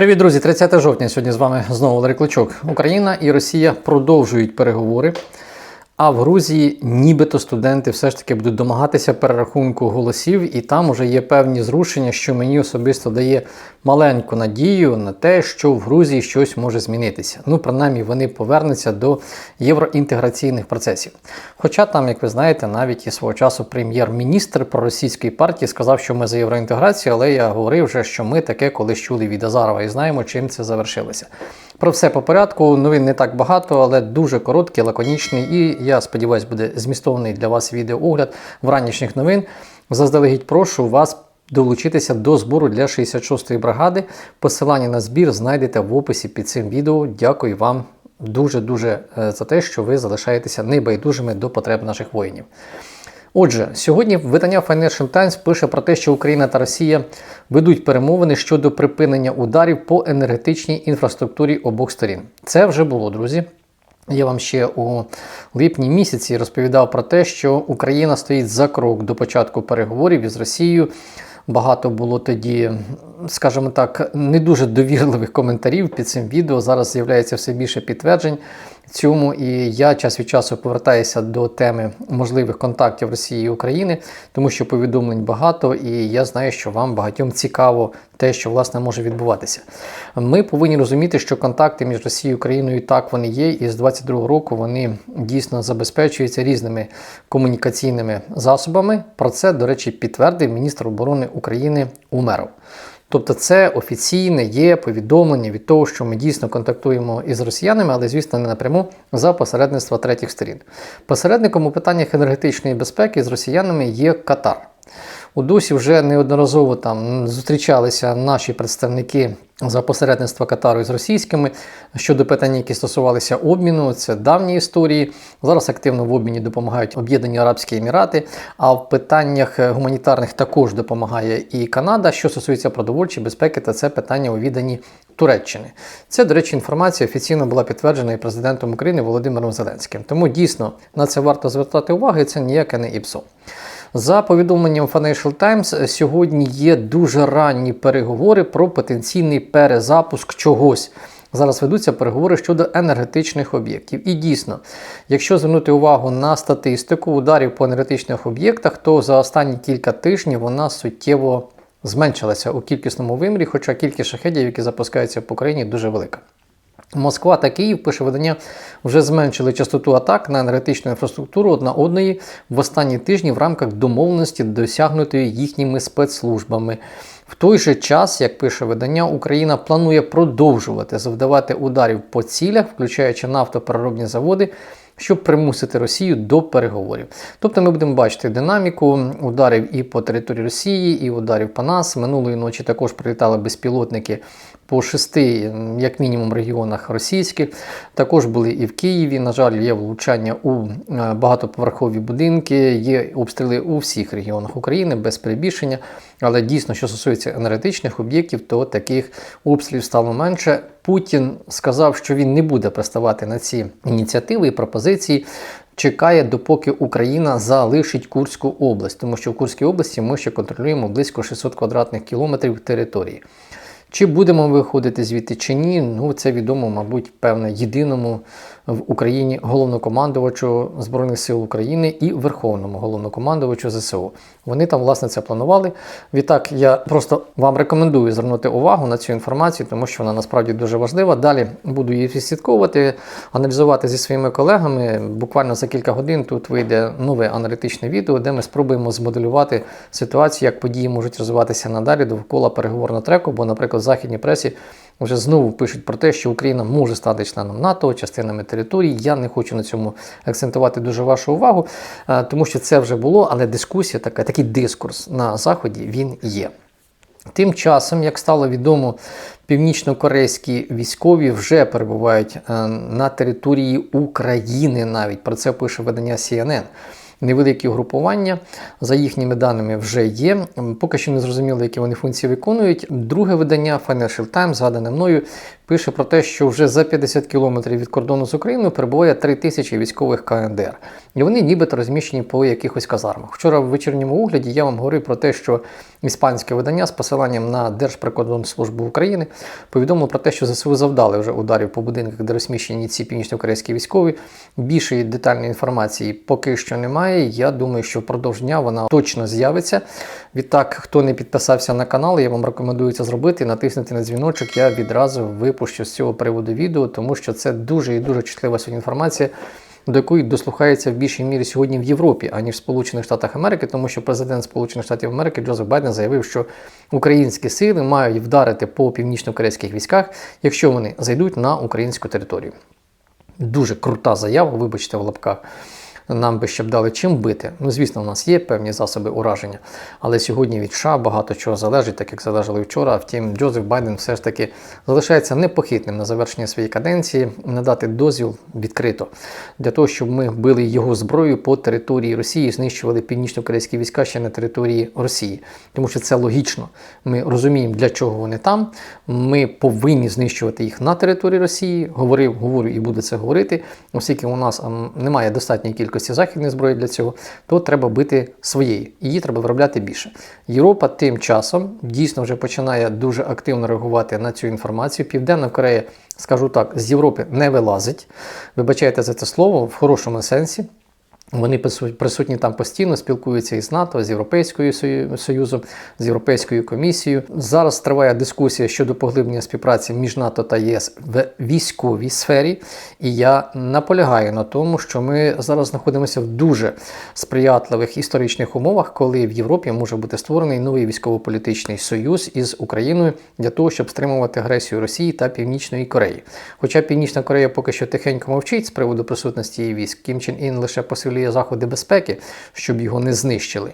Привіт, друзі! 30 жовтня. Сьогодні з вами знову Валерій Кличок. Україна і Росія продовжують переговори. А в Грузії нібито студенти все ж таки будуть домагатися перерахунку голосів, і там вже є певні зрушення, що мені особисто дає маленьку надію на те, що в Грузії щось може змінитися. Ну, принаймні, вони повернуться до євроінтеграційних процесів. Хоча там, як ви знаєте, навіть і свого часу прем'єр-міністр проросійської партії сказав, що ми за євроінтеграцію, але я говорив вже, що ми таке колись чули від Азарова і знаємо, чим це завершилося. Про все по порядку. Новин не так багато, але дуже короткий, лаконічний. І я сподіваюся, буде змістовний для вас відеоогляд вранішніх новин. Заздалегідь прошу вас долучитися до збору для 66-ї бригади. Посилання на збір знайдете в описі під цим відео. Дякую вам дуже-дуже е, за те, що ви залишаєтеся небайдужими до потреб наших воїнів. Отже, сьогодні видання Financial Times пише про те, що Україна та Росія ведуть перемовини щодо припинення ударів по енергетичній інфраструктурі обох сторін. Це вже було, друзі. Я вам ще у липні місяці розповідав про те, що Україна стоїть за крок до початку переговорів із Росією. Багато було тоді, скажімо так, не дуже довірливих коментарів під цим відео. Зараз з'являється все більше підтверджень цьому, і я час від часу повертаюся до теми можливих контактів Росії і України, тому що повідомлень багато, і я знаю, що вам багатьом цікаво те, що власне може відбуватися. Ми повинні розуміти, що контакти між Росією і Україною так вони є, і з 22-го року вони дійсно забезпечуються різними комунікаційними засобами. Про це, до речі, підтвердив міністр оборони України Умеров. Тобто це офіційне є повідомлення від того, що ми дійсно контактуємо із росіянами, але, звісно, не напряму за посередництва третіх сторін. Посередником у питаннях енергетичної безпеки з росіянами є Катар. У Дусі вже неодноразово там зустрічалися наші представники за посередництва Катару з російськими щодо питань, які стосувалися обміну. Це давні історії. Зараз активно в обміні допомагають Об'єднані Арабські Емірати. А в питаннях гуманітарних також допомагає і Канада. Що стосується продовольчої безпеки, то це питання у відданні Туреччини. Це, до речі, інформація офіційно була підтверджена і президентом України Володимиром Зеленським. Тому дійсно на це варто звертати увагу. Це ніяке не ІПСО. За повідомленням Financial Times, сьогодні є дуже ранні переговори про потенційний перезапуск чогось. Зараз ведуться переговори щодо енергетичних об'єктів. І дійсно, якщо звернути увагу на статистику ударів по енергетичних об'єктах, то за останні кілька тижнів вона суттєво зменшилася у кількісному вимірі, хоча кількість шахедів, які запускаються по країні, дуже велика. Москва та Київ, пише видання, вже зменшили частоту атак на енергетичну інфраструктуру одна одної в останні тижні в рамках домовленості, досягнутої їхніми спецслужбами. В той же час, як пише видання, Україна планує продовжувати завдавати ударів по цілях, включаючи нафтопереробні заводи. Щоб примусити Росію до переговорів. Тобто ми будемо бачити динаміку ударів і по території Росії, і ударів по нас. Минулої ночі також прилітали безпілотники по шести, як мінімум, регіонах російських. Також були і в Києві. На жаль, є влучання у е, багатоповерхові будинки, є обстріли у всіх регіонах України без перебільшення. Але дійсно, що стосується енергетичних об'єктів, то таких обстрілів стало менше. Путін сказав, що він не буде приставати на ці ініціативи і пропозиції. Чекає, допоки Україна залишить Курську область, тому що в Курській області ми ще контролюємо близько 600 квадратних кілометрів території. Чи будемо виходити звідти чи ні, ну це відомо, мабуть, певне єдиному в Україні головнокомандувачу Збройних сил України і Верховному головнокомандувачу ЗСУ. Вони там, власне, це планували. Відтак, я просто вам рекомендую звернути увагу на цю інформацію, тому що вона насправді дуже важлива. Далі буду її відслідковувати, аналізувати зі своїми колегами. Буквально за кілька годин тут вийде нове аналітичне відео, де ми спробуємо змоделювати ситуацію, як події можуть розвиватися надалі довкола переговорного треку, бо, наприклад, в західній пресі вже знову пишуть про те, що Україна може стати членом НАТО, частинами території. Я не хочу на цьому акцентувати дуже вашу увагу, е, тому що це вже було, але дискусія така, такий дискурс на Заході він є. Тим часом, як стало відомо, північно-корейські військові вже перебувають е, на території України навіть. Про це пише видання CNN. Невеликі угрупування. За їхніми даними вже є. Поки що не зрозуміло, які вони функції виконують. Друге видання Financial Times, згадане мною, пише про те, що вже за 50 кілометрів від кордону з Україною перебуває 3 тисячі військових КНДР. І вони нібито розміщені по якихось казармах. Вчора в вечірньому огляді я вам говорив про те, що іспанське видання з посиланням на Держприкордонслужбу України повідомило про те, що ЗСУ завдали вже ударів по будинках, де розміщені ці північно-корейські військові. Більшої детальної інформації поки що немає. Я думаю, що впродовж дня вона точно з'явиться. Відтак, хто не підписався на канал, я вам рекомендую це зробити. Натиснути на дзвіночок. Я відразу випущу з цього приводу відео, тому що це дуже і дуже чутлива сьогодні інформація. До якої дослухається в більшій мірі сьогодні в Європі, аніж в Сполучених Штатах Америки, тому що президент Сполучених Штатів Америки Джозеф Байден заявив, що українські сили мають вдарити по північно-корейських військах, якщо вони зайдуть на українську територію. Дуже крута заява, вибачте, в лапках. Нам би ще б дали чим бити. Ну, звісно, у нас є певні засоби ураження, але сьогодні від США багато чого залежить, так як залежало і вчора. Втім, Джозеф Байден все ж таки залишається непохитним на завершення своєї каденції, надати дозвіл відкрито для того, щоб ми били його зброю по території Росії, знищували північно-корейські війська ще на території Росії, тому що це логічно. Ми розуміємо, для чого вони там. Ми повинні знищувати їх на території Росії. Говорив, говорю і буду це говорити, оскільки у нас ем, немає достатньої кількості кількості західної зброї для цього, то треба бити своєї. Її треба виробляти більше. Європа тим часом дійсно вже починає дуже активно реагувати на цю інформацію. Південна Корея, скажу так, з Європи не вилазить. Вибачайте за це слово в хорошому сенсі. Вони присутні там постійно, спілкуються із НАТО, з Європейською Союзом, з Європейською комісією. Зараз триває дискусія щодо поглиблення співпраці між НАТО та ЄС в військовій сфері. І я наполягаю на тому, що ми зараз знаходимося в дуже сприятливих історичних умовах, коли в Європі може бути створений новий військово-політичний союз із Україною для того, щоб стримувати агресію Росії та Північної Кореї. Хоча Північна Корея поки що тихенько мовчить з приводу присутності її військ, Кім Чен Ін лише посилює посилює заходи безпеки, щоб його не знищили.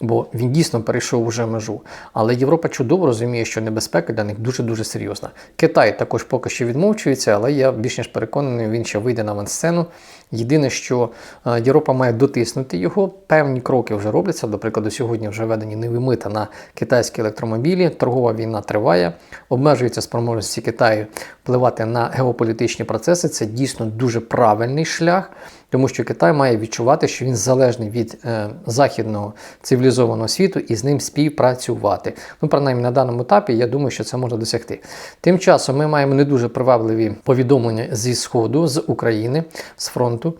Бо він дійсно перейшов уже межу. Але Європа чудово розуміє, що небезпека для них дуже-дуже серйозна. Китай також поки що відмовчується, але я більш ніж переконаний, він ще вийде на авансцену. Єдине, що е, Європа має дотиснути його, певні кроки вже робляться. До прикладу, сьогодні вже введені нові мита на китайські електромобілі. Торгова війна триває, обмежується спроможності Китаю впливати на геополітичні процеси. Це дійсно дуже правильний шлях. Тому що Китай має відчувати, що він залежний від е, західного цивілізованого світу і з ним співпрацювати. Ну, принаймні на даному етапі, я думаю, що це можна досягти. Тим часом ми маємо не дуже привабливі повідомлення зі Сходу, з України, з фронту.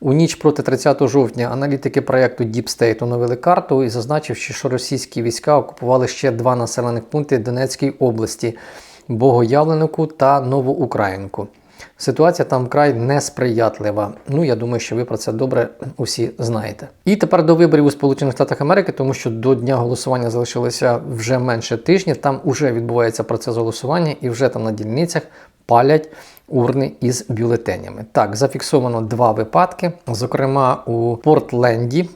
У ніч проти 30 жовтня аналітики проєкту Deep State оновили карту і зазначивши, що російські війська окупували ще два населених пункти Донецької області Богоявленку та Новоукраїнку. Ситуація там вкрай несприятлива. Ну, я думаю, що ви про це добре усі знаєте. І тепер до виборів у Сполучених Штатах Америки, тому що до дня голосування залишилося вже менше тижня. Там вже відбувається процес голосування, і вже там на дільницях палять урни із бюлетенями. Так, зафіксовано два випадки. Зокрема, у Портленді.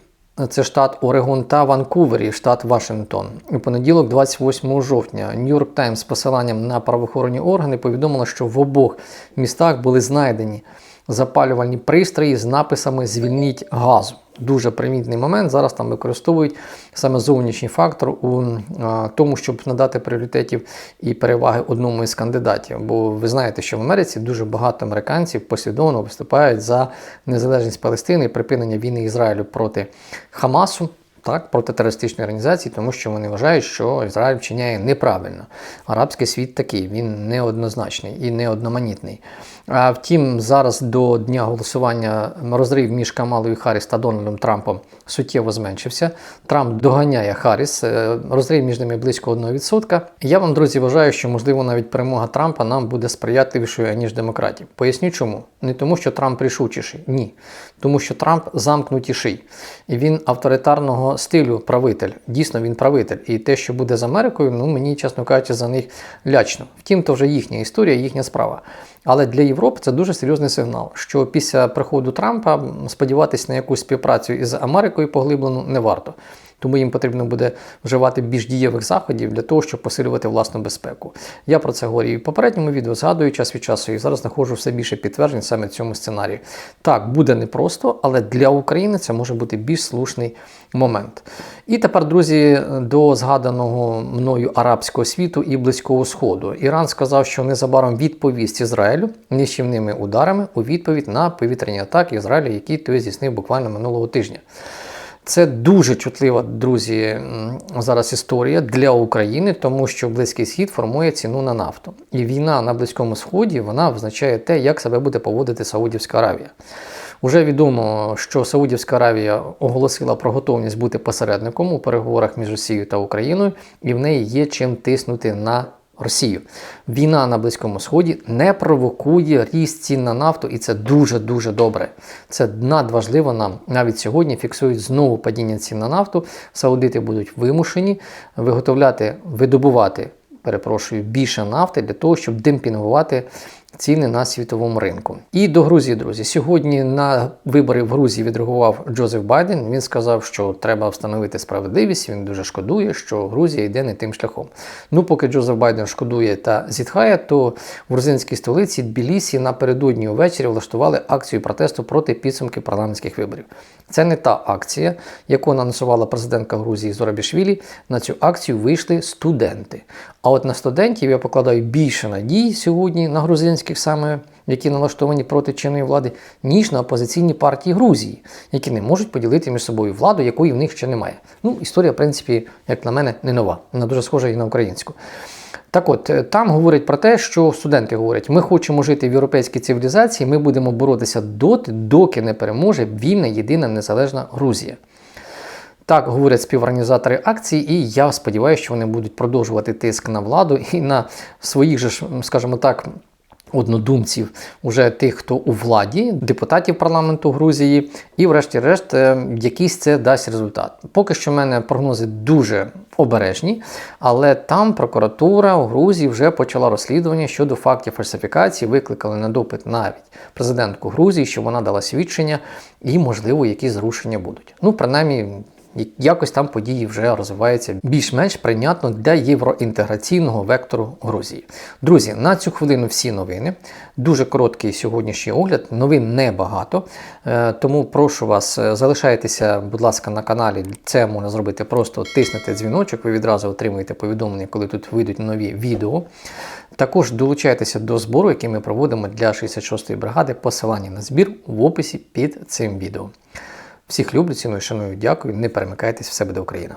Це штат Орегон та Ванкувері, штат Вашингтон. У понеділок, 28 жовтня, Нью-Йорк Таймс з посиланням на правоохоронні органи повідомило, що в обох містах були знайдені запалювальні пристрої з написами Звільніть газу дуже примітний момент. Зараз там використовують саме зовнішній фактор у тому, щоб надати пріоритетів і переваги одному із кандидатів. Бо ви знаєте, що в Америці дуже багато американців послідовно виступають за незалежність Палестини і припинення війни Ізраїлю проти Хамасу так, проти терористичної організації, тому що вони вважають, що Ізраїль вчиняє неправильно. Арабський світ такий, він неоднозначний і неодноманітний. А втім, зараз до дня голосування розрив між Камалою Харріс та Дональдом Трампом суттєво зменшився. Трамп доганяє Харріс, е, розрив між ними близько 1%. Я вам, друзі, вважаю, що можливо навіть перемога Трампа нам буде сприятливішою ніж демократів. Поясню чому. Не тому, що Трамп рішучіший, ні. Тому що Трамп замкнутіший. І він авторитарного стилю правитель. Дійсно, він правитель. І те, що буде з Америкою, ну мені, чесно кажучи, за них лячно. Втім, то вже їхня історія, їхня справа. Але для Європи це дуже серйозний сигнал, що після приходу Трампа сподіватися на якусь співпрацю із Америкою поглиблену не варто. Тому їм потрібно буде вживати більш дієвих заходів для того, щоб посилювати власну безпеку. Я про це говорив і в попередньому відео, згадую час від часу, і зараз знаходжу все більше підтверджень саме цьому сценарію. Так, буде непросто, але для України це може бути більш слушний момент. І тепер, друзі, до згаданого мною арабського світу і Близького Сходу. Іран сказав, що незабаром відповість Ізраїлю нищівними ударами у відповідь на повітряні атаки Ізраїлю, які той здійснив буквально минулого тижня. Це дуже чутлива, друзі, зараз історія для України, тому що Близький Схід формує ціну на нафту. І війна на Близькому Сході вона визначає те, як себе буде поводити Саудівська Аравія. Уже відомо, що Саудівська Аравія оголосила про готовність бути посередником у переговорах між Росією та Україною, і в неї є чим тиснути на Росію. Війна на Близькому Сході не провокує ріст цін на нафту, і це дуже дуже добре. Це надважливо нам. Навіть сьогодні фіксують знову падіння цін на нафту. Саудити будуть вимушені виготовляти, видобувати. Перепрошую, більше нафти для того, щоб демпінгувати ціни на світовому ринку. І до Грузії, друзі. Сьогодні на вибори в Грузії відреагував Джозеф Байден. Він сказав, що треба встановити справедливість. Він дуже шкодує, що Грузія йде не тим шляхом. Ну, поки Джозеф Байден шкодує та зітхає, то в грузинській столиці Тбілісі напередодні увечері влаштували акцію протесту проти підсумків парламентських виборів. Це не та акція, яку анонсувала президентка Грузії Зорабішвілі. На цю акцію вийшли студенти. А от на студентів я покладаю більше надій сьогодні на грузинських саме, які налаштовані проти чинної влади, ніж на опозиційні партії Грузії, які не можуть поділити між собою владу, якої в них ще немає. Ну, історія, в принципі, як на мене, не нова. Вона дуже схожа і на українську. Так от, е, там говорять про те, що студенти говорять, ми хочемо жити в європейській цивілізації, ми будемо боротися доти, доки не переможе вільна, єдина незалежна Грузія. Так говорять співорганізатори акції, і я сподіваюся, що вони будуть продовжувати тиск на владу і на своїх же, скажімо так, однодумців, уже тих, хто у владі, депутатів парламенту Грузії, і, врешті-решт, е, якийсь це дасть результат. Поки що в мене прогнози дуже обережні, але там прокуратура у Грузії вже почала розслідування щодо фактів фальсифікації, викликали на допит навіть президентку Грузії, щоб вона дала свідчення, і, можливо, якісь зрушення будуть. Ну, принаймні. Якось там події вже розвиваються більш-менш прийнятно для євроінтеграційного вектору Грузії. Друзі, на цю хвилину всі новини. Дуже короткий сьогоднішній огляд. Новин небагато. Е, Тому прошу вас, е, залишайтеся, будь ласка, на каналі. Це можна зробити просто тиснете дзвіночок, ви відразу отримуєте повідомлення, коли тут вийдуть нові відео. Також долучайтеся до збору, який ми проводимо для 66-ї бригади. Посилання на збір в описі під цим відео. Всіх люблю, ціную, шаную, дякую. Не перемикайтесь, все буде Україна.